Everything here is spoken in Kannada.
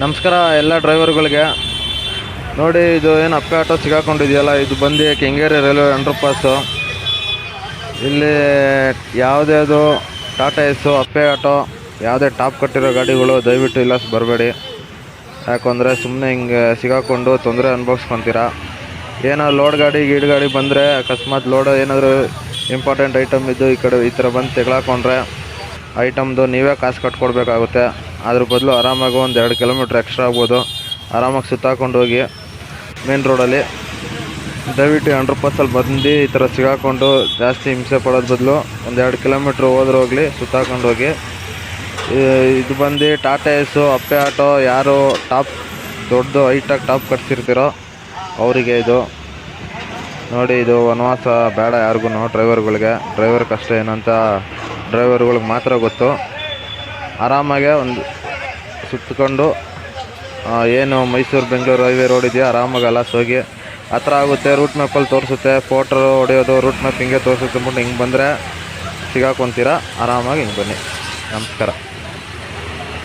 ನಮಸ್ಕಾರ ಎಲ್ಲ ಡ್ರೈವರ್ಗಳಿಗೆ. ನೋಡಿ ಇದು ಏನು ಅಪ್ಪೆ ಆಟೋ ಸಿಗಾಕೊಂಡಿದೆಯಲ್ಲ, ಇದು ಬಂದು ಕೆಂಗೇರಿ ರೈಲ್ವೆ ಅಂಡರ್ ಪಾಸು ಇಲ್ಲಿ ಯಾವುದ್ಯಾವುದು ಟಾಟಾ ಎಸ್ಸು, ಅಪ್ಪೆ ಆಟೋ, ಯಾವುದೇ ಟಾಪ್ ಕಟ್ಟಿರೋ ಗಾಡಿಗಳು ದಯವಿಟ್ಟು ಇಲ್ಲ, ಬರಬೇಡಿ. ಯಾಕಂದರೆ ಸುಮ್ಮನೆ ಹಿಂಗೆ ಸಿಗಾಕೊಂಡು ತೊಂದರೆ ಅನುಭವಿಸ್ಕೊತೀರ? ಏನೋ ಲೋಡ್ ಗಾಡಿ, ಗೀಡ್ ಗಾಡಿ ಬಂದರೆ ಅಕಸ್ಮಾತ್ ಲೋಡ್ ಏನಾದರೂ ಇಂಪಾರ್ಟೆಂಟ್ ಐಟಮ್ ಇದ್ದು ಈ ಕಡೆ ಈ ಥರ ಬಂದು ತೆಗ್ಲಾಕೊಂಡ್ರೆ ಐಟಮ್ದು ನೀವೇ ಕಾಸು ಕಟ್ಕೊಡ್ಬೇಕಾಗುತ್ತೆ. ಅದ್ರ ಬದಲು ಆರಾಮಾಗಿ ಒಂದು ಎರಡು ಕಿಲೋಮೀಟ್ರ್ ಎಕ್ಸ್ಟ್ರಾ ಆಗ್ಬೋದು. ಆರಾಮಾಗಿ ಸುತ್ತಾಕೊಂಡು ಹೋಗಿ ಮೇನ್ ರೋಡಲ್ಲಿ ದಯವಿಟ್ಟು ಅಂಡ್ರ್ ಪಾಸಲ್ಲಿ ಬಂದು ಈ ಥರ ಸಿಗಾಕೊಂಡು ಜಾಸ್ತಿ ಹಿಂಸೆ ಪಡೋದು ಬದಲು ಒಂದು ಎರಡು ಕಿಲೋಮೀಟ್ರ್ ಹೋದ್ರೆ ಹೋಗಲಿ, ಸುತ್ತಾಕೊಂಡು ಹೋಗಿ. ಇದು ಬಂದು ಟಾಟಾ ಎಸ್ಸು ಅಪ್ಪೆ ಆಟೋ ಯಾರು ಟಾಪ್ ದೊಡ್ಡದು ಹೈಟಾಗಿ ಟಾಪ್ ಕಟ್ಸಿರ್ತೀರೋ ಅವರಿಗೆ ಇದು. ನೋಡಿ ಇದು ವನವಾಸ ಬೇಡ ಯಾರಿಗೂ ಡ್ರೈವರ್ಗಳಿಗೆ. ಡ್ರೈವರ್ ಕಷ್ಟ ಏನಂತ ಡ್ರೈವರ್ಗಳಿಗೆ ಮಾತ್ರ ಗೊತ್ತು. ಆರಾಮಾಗೆ ಒಂದು ಸುತ್ತಕೊಂಡು ಏನು ಮೈಸೂರು ಬೆಂಗಳೂರು ಹೈವೇ ರೋಡ್ ಇದೆಯಾ? ಆರಾಮಾಗಿ ಅಲಾಸ್ ಹೋಗಿ ಹತ್ರ ಆಗುತ್ತೆ ರೂಟ್ ಮ್ಯಾಪಲ್ಲಿ ತೋರಿಸುತ್ತೆ ಫೋಟೋ ಹೊಡೆಯೋದು ರೂಟ್ ಮ್ಯಾಪ್ ಹಿಂಗೆ ತೋರಿಸುತ್ತೆ ಅಂದ್ಬಿಟ್ಟು ಹಿಂಗೆ ಬಂದರೆ ಸಿಗಾಕೊಂತೀರ? ಆರಾಮಾಗಿ ಹಿಂಗೆ ಬನ್ನಿ. ನಮಸ್ಕಾರ.